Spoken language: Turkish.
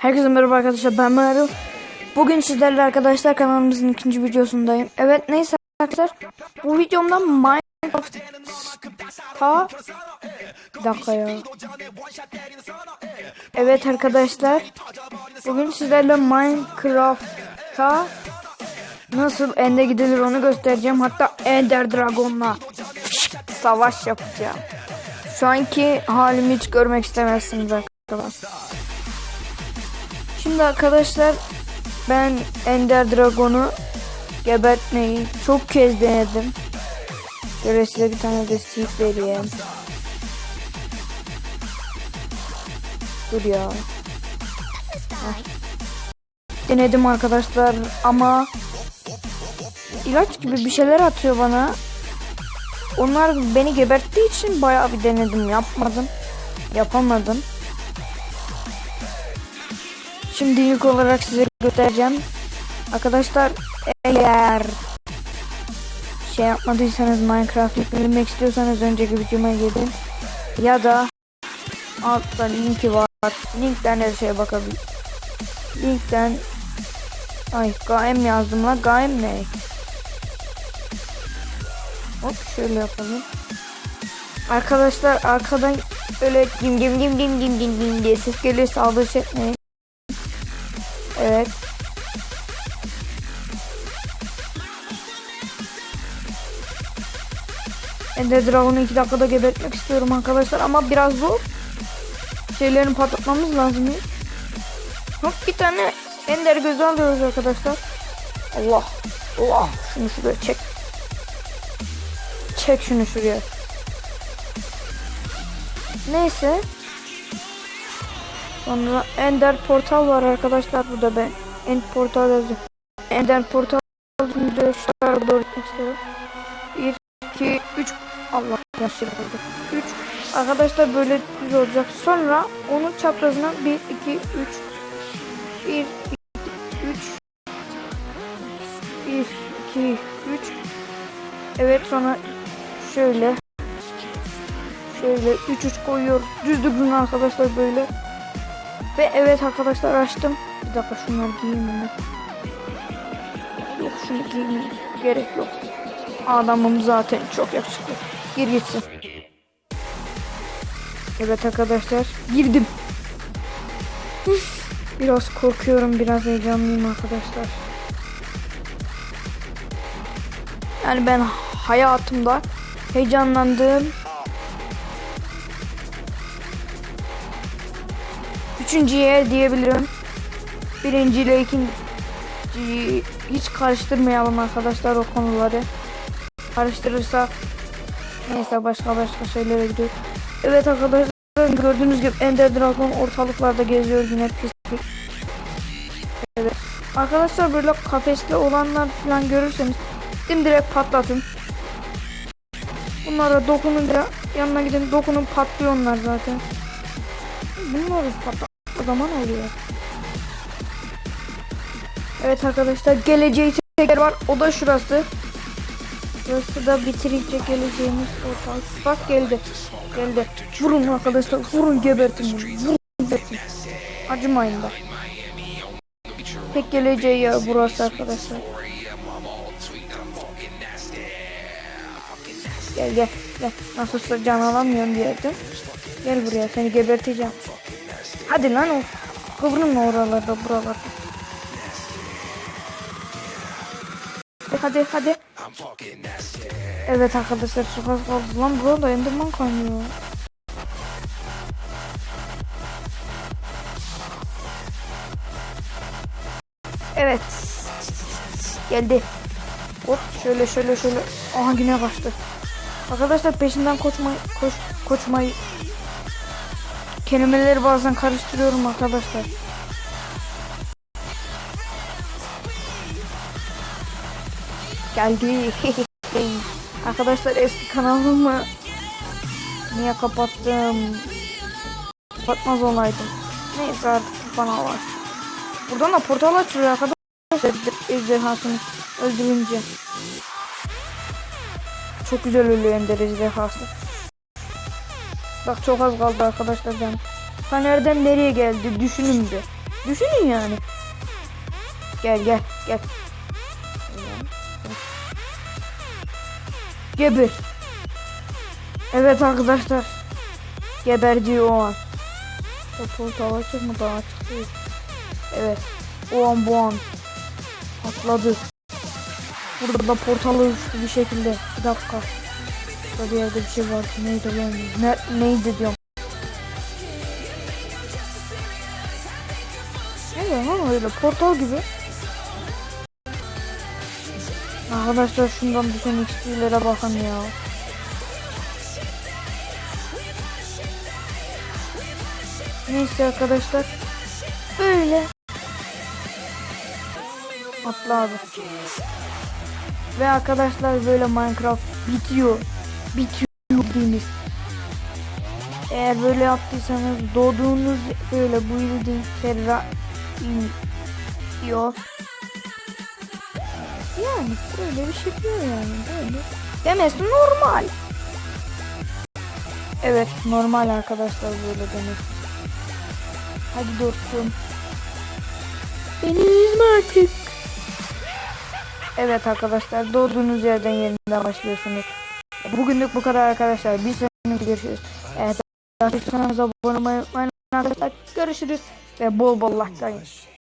Herkese merhaba arkadaşlar ben Merhaba. Bugün sizlerle arkadaşlar kanalımızın ikinci videosundayım. Evet neyse arkadaşlar bu videomda Minecraft'ta Bir dakika ya. Evet arkadaşlar bugün sizlerle Minecraft'ta nasıl ende gidilir onu göstereceğim. Hatta Ender Dragon'la savaş yapacağım. Şu anki halimi hiç görmek istemezsiniz arkadaşlar. Şimdi arkadaşlar ben Ender Dragon'u gebertmeyi çok kez denedim. Böyle size bir tane destek vereyim. Dur ya. Denedim arkadaşlar ama ilaç gibi bir şeyler atıyor bana. Onlar beni geberttiği için bayağı bir denedim yapmadım. Yapamadım. Şimdi ilk olarak size göstereceğim. Arkadaşlar eğer şey yapmadıysanız Minecraft yüklemek istiyorsanız önceki videoma gidin. Ya da altta linki var. Linkten her şeye bakabilir. Linkten Ay GM yazdım la GM ne? Hop şöyle yapalım. Arkadaşlar arkadan öyle dim dim dim dim dim dim dim diye ses geliyorsa aldırış etmeyin. Evet. Ender Dragon'u 2 dakikada gebertmek istiyorum arkadaşlar ama biraz zor. Şeylerini patlatmamız lazım. Hop bir tane Ender gözü alıyoruz arkadaşlar. Allah. Allah. Şunu şuraya çek. Çek şunu şuraya. Neyse. Sonra Ender Portal var arkadaşlar burada ben. End Portal yazıyor. Ender Portal tarafa doğru istiyorum. 1, 2, 3. Allah yaşlı oldu. 3. Arkadaşlar böyle düz olacak. Sonra onun çaprazına 1, 2, 3. 1, 2, 3. 1, 2, 3. Evet sonra şöyle şöyle 3 3 koyuyor. Düz düzgün arkadaşlar böyle. Ve evet arkadaşlar açtım. Bir dakika şunları giyeyim hemen. Yok şunu giyeyim. Gerek yok. Adamım zaten çok yakışıklı. Gir gitsin. Evet arkadaşlar girdim. Biraz korkuyorum, biraz heyecanlıyım arkadaşlar. Yani ben hayatımda heyecanlandığım Üçüncüye diyebilirim. Birinci ile ikinciyi hiç karıştırmayalım arkadaşlar o konuları. Karıştırırsak neyse başka başka şeylere gidiyor. Evet arkadaşlar gördüğünüz gibi Ender Dragon ortalıklarda geziyor yine pislik. Evet. Arkadaşlar böyle kafesli olanlar falan görürseniz direkt patlatın. Bunlara dokununca yanına gidin dokunun patlıyor onlar zaten. Bunlar patlat o zaman oluyor. Evet arkadaşlar geleceği teker var. O da şurası. Burası da bitirince geleceğimiz ortalık. Bak geldi. Geldi. Vurun arkadaşlar. Vurun gebertin bunu. Vurun gebertin. Acımayın da. Tek geleceği ya burası arkadaşlar. Gel gel. Gel. Nasılsa can alamıyorum yerden. Gel buraya seni geberteceğim. Hadi lan o. Kıvrılma oralarda buralarda. Hadi hadi. Evet arkadaşlar çok az kaldı lan burada enderman kaynıyor. Evet. Geldi. Hop şöyle şöyle şöyle. Aha yine kaçtı. Arkadaşlar peşinden koşmayı koş koşmayı kelimeleri bazen karıştırıyorum arkadaşlar. Geldi. arkadaşlar eski kanalımı niye kapattım? Kapatmaz olaydım. Neyse artık bu kanal var. Buradan da portal açılıyor arkadaşlar. Ejderhasını öldürünce. Çok güzel ölüyor ender ejderhası. Bak çok az kaldı arkadaşlar ben. Ta nereye geldi düşünün bir. Düşünün yani. Gel gel gel. Geber. Evet arkadaşlar. Geberdiği o an. O portal açık mı daha değil. Evet. O an bu an. Patladı. Burada da portalı uçtu bir şekilde. Bir dakika. Burada bir yerde bir şey var. Neydi lan? Ne, neydi diyorum. Evet ama öyle portal gibi. Arkadaşlar şundan düşen XP'lere bakın ya. Neyse arkadaşlar. Böyle. Atla abi. Ve arkadaşlar böyle Minecraft bitiyor. Bitiyor bildiğiniz. Eğer böyle yaptıysanız doğduğunuz böyle bu bildiğin terra diyor. Yani böyle bir şey diyor yani böyle. Demesi normal. Evet normal arkadaşlar böyle demek. Hadi dostum. Beni üzme artık. Evet arkadaşlar doğduğunuz yerden yeniden başlıyorsunuz. Bugünlük bu kadar arkadaşlar. Bir sonraki görüşürüz. Evet arkadaşlar abone olmayı unutmayın arkadaşlar. Görüşürüz ve bol bol like